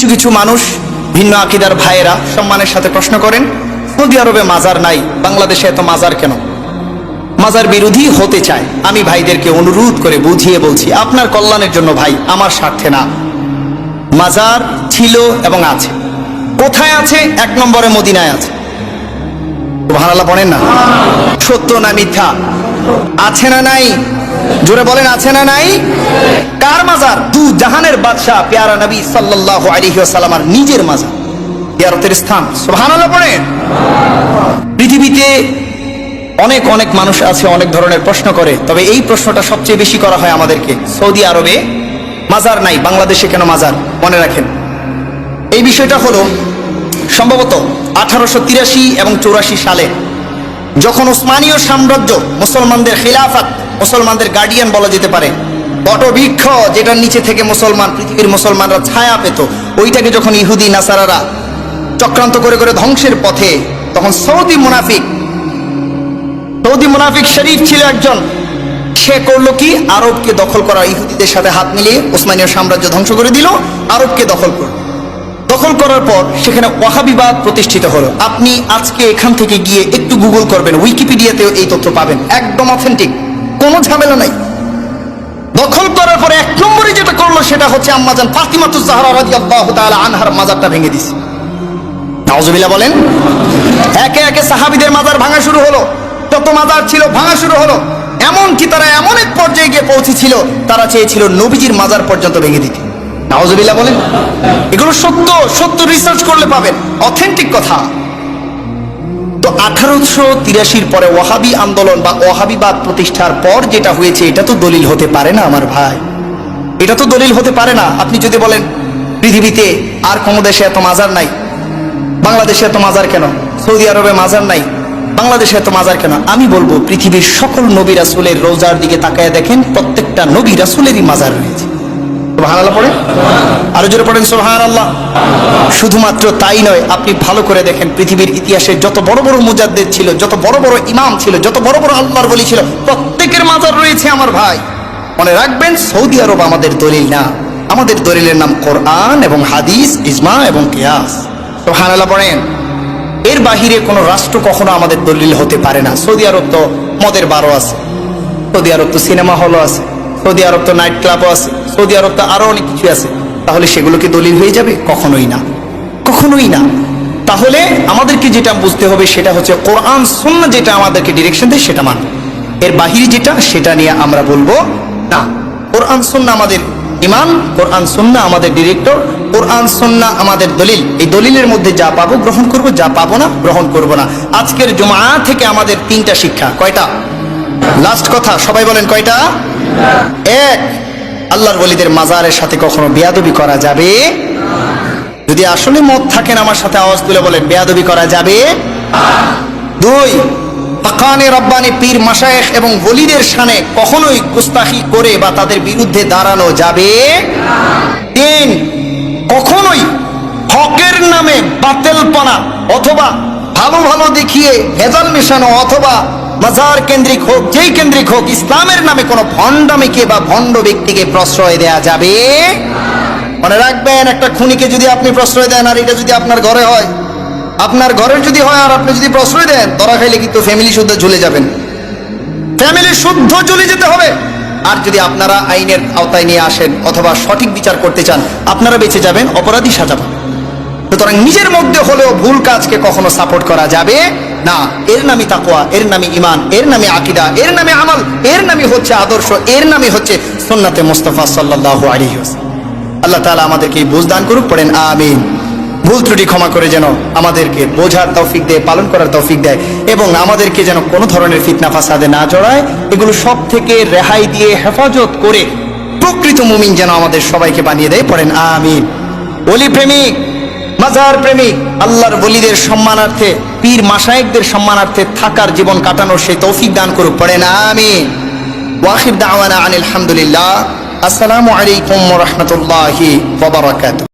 কিছু কিছু মানুষ, ভিন্ন আকিদার ভাইয়েরা সম্মানের সাথে প্রশ্ন করেন, সৌদি আরবে মাজার নাই, বাংলাদেশে এত মাজার কেন? মাজার বিরোধী হতে চায়। আমি ভাইদেরকে অনুরোধ করে বুঝিয়ে বলছি, আপনার কল্যাণের জন্য ভাই, আমার স্বার্থে না। মাজার ছিল এবং আছে। কোথায় আছে? এক নম্বরে মদিনায় আছে। ভাড়ালা পড়েন না? সত্য না মিথ্যা? আছে না নাই? জোরে বলেন, আছে না নাই? জাহানের বাদশাহ, পেয়ারা নবী সাল্লাল্লাহু আলাইহি ওয়াসাল্লামার নিজের মাজার, জিয়ারতের স্থান। সুবহানাল্লাহ পৃথিবীতে অনেক অনেক মানুষ আছে, অনেক ধরনের প্রশ্ন করে, তবে এই প্রশ্নটা সবচেয়ে বেশি করা হয় আমাদেরকে। সৌদি আরবে মাজার নাই, বাংলাদেশে কেন মাজার? মনে রাখেন। এই বিষয়টা হলো, সম্ভবত আঠারোশো তিরাশি এবং চৌরাশি সালে যখন ওসমানীয় সাম্রাজ্য মুসলমানদের খিলাফাত, মুসলমানদের গার্ডিয়ান বলা যেতে পারে বটবৃক্ষ যেটার নিচে থেকে মুসলমান, পৃথিবীর মুসলমানরা ছায়া পেত, ওইটাকে যখন ইহুদি, নাসারারা চক্রান্ত করে করে ধ্বংসের পথে, তখন সৌদি মুনাফিক সৌদি মুনাফিক শরীফ ছিল একজন। সে করল কি? আরবকে দখল করা, ইহুদিদের সাথে হাত মিলিয়ে ওসমানীয় সাম্রাজ্য ধ্বংস করে দিল, আরবকে দখল করল। দখল করার পর সেখানে ওয়াহাবিবাদ প্রতিষ্ঠিত হলো। আপনি আজকে এখান থেকে গিয়ে একটু গুগল করবেন, উইকিপিডিয়াতেও এই তথ্য পাবেন। একদম অথেন্টিক, কোনো ঝামেলা নাই। দখল করার পরে এক নম্বরে যেটা করল সেটা হচ্ছে আম্মাজান ফাতিমাতুজ জাহরা রাদিয়াল্লাহু তাআলা আনহার মাজারটা ভেঙে দিছে। নাউজুবিল্লাহ বলেন। একে একে সাহাবীদের মাজার ভাঙা শুরু হলো। যত মাজার ছিল, ভাঙা শুরু হলো। এমন কি তারা এমন এক পর্যায়ে গিয়ে পৌঁছেছিল, তারা চেয়েছিল নবীজির মাজার পর্যন্ত ভেঙে দিতে। নাউজুবিল্লাহ বলেন। এগুলো সত্য সত্য রিসার্চ করলে পাবেন। অথেন্টিক কথা। তো আঠারোশো তিরাশির পরে ওয়াহাবি আন্দোলন বা ওয়াহাবিবাদ প্রতিষ্ঠার পর যেটা হয়েছে, এটা তো দলিল হতে পারে না আমার ভাই। এটা তো দলিল হতে পারে না। আপনি যদি বলেন, পৃথিবীতে আর কোনো দেশে এত মাজার নাই, বাংলাদেশে এত মাজার কেন? সৌদি আরবে মাজার নাই, বাংলাদেশে এত মাজার কেন? আমি বলব, পৃথিবীর সকল নবী রাসুলের রোজার দিকে তাকায় দেখেন, প্রত্যেকটা নবী রাসুলেরই মাজার রয়েছে। সুবহান আল্লাহ পড়েন আরও জোরে পড়েন সোহান আল্লাহ শুধুমাত্র তাই নয়, আপনি ভালো করে দেখেন, পৃথিবীর ইতিহাসে যত বড় বড় মুজাদ্দের ছিল, যত বড় বড় ইমাম ছিল, যত বড় বড় আল্লাহর বলি ছিল, প্রত্যেকের মাজার রয়েছে আমার ভাই। মনে রাখবেন, সৌদি আরব আমাদের দলিল না। আমাদের দলিলের নাম কোরআন এবং হাদিস, ইজমা এবং কিয়াস। সোহান আল্লাহ পড়েন। এর বাহিরে কোনো রাষ্ট্র কখনো আমাদের দলিল হতে পারে না। সৌদি আরব তো মদের বারো আছে। সৌদি আরব তো সিনেমা হলও আছে। সৌদি আরব তো নাইট ক্লাবও আছে। সৌদি আরব তো আরও অনেক কিছু আছে। তাহলে সেগুলো কি দলিল হয়ে যাবে? কখনোই না। কখনোই না। তাহলে আমাদেরকে যেটা বুঝতে হবে সেটা হচ্ছে কোরআন সুন্না যেটা আমাদেরকে ডিরেকশন দেয় সেটা মান এর বাহিরে যেটা, সেটা নিয়ে আমরা বলব না। কোরআন সুন্না আমাদের ইমান কোরআন সুন্না আমাদের ডিরেক্টর কোরআন সুন্না আমাদের দলিল। এই দলিলের মধ্যে যা পাবো গ্রহণ করব, যা পাবো না গ্রহণ করব না। আজকের জমা থেকে আমাদের তিনটা শিক্ষা। কয়টা? লাস্ট কথা, সবাই বলেন কয়টা? এক। আল্লাহর বলিদের মাজারের সাথে কখনো বেয়াদবি করা যাবে? যদি আসলে মত থাকেন আমার সাথে আওয়াজ তুলে বলেন, বেয়াদবি করা যাবে? দুই হাকানে রব্বানি পীর মাসায়েখ এবং বলিদের সানে কখনোই গুস্তাখি করে বা তাদের বিরুদ্ধে দাঁড়ানো যাবে? তিন, কখনোই হকের নামে বাতেলপনা অথবা ভালো ভালো দেখিয়ে ভেজাল মেশানো অথবা মাজার কেন্দ্রিক হোক, যেই কেন্দ্রিক হোক, ইসলামের নামে কোনো ভণ্ডামিকে বা ভণ্ড ব্যক্তিকে প্রশ্রয় দেয়া যাবে? মনে রাখবেন, একটা খুনিকে যদি আপনি প্রশ্রয় দেন, আর এটা যদি আপনার ঘরে হয়, আপনার ঘরের যদি হয়, আর আপনি যদি প্রশ্রয় দেন, ধরা খাইলে কিন্তু ফ্যামিলি শুদ্ধ ঝুলে যাবেন। ফ্যামিলি শুদ্ধ চলে যেতে হবে। আর যদি আপনারা আইনের আওতায় নিয়ে আসেন, অথবা সঠিক বিচার করতে চান, আপনারা বেঁচে যাবেন, অপরাধী সাজাবেন সুতরাং নিজের মধ্যে হলেও ভুল কাজকে কখনো সাপোর্ট করা যাবে। না, এর নামই তাকোয়া এর নামে ইমান এর নামে আকিদা, এর নামে আমল, এর নামই হচ্ছে আদর্শ, এর নামই হচ্ছে সুন্নাতে মুস্তফা সাল্লাহ আলী আল্লাহ তাআলা আমাদেরকে বুঝ দান করুক, পড়েন আমিন। ভুল ত্রুটি ক্ষমা করে যেন আমাদেরকে বোঝার তৌফিক দেয়, পালন করার তৌফিক দেয় এবং আমাদেরকে যেন কোনো ধরনের ফিতনা ফাসাদে না জড়ায়, এগুলো সব থেকে রেহাই দিয়ে হেফাজত করে প্রকৃত মুমিন যেন আমাদের সবাইকে বানিয়ে দেয়, পড়েন আমিন। অলি প্রেমিক মাজার প্রেমিক, আল্লাহর বলিদের সম্মানার্থে পীর মাসায়েকদের সম্মানার্থে থাকার জীবন কাটানোর সেই তৌফিক দান করুক, পড়ে না আমি ওয়াহিদ দাওয়ানা আনিল হামদুলিল্লাহ। আসসালামু আলাইকুম রহমতুল্লাহ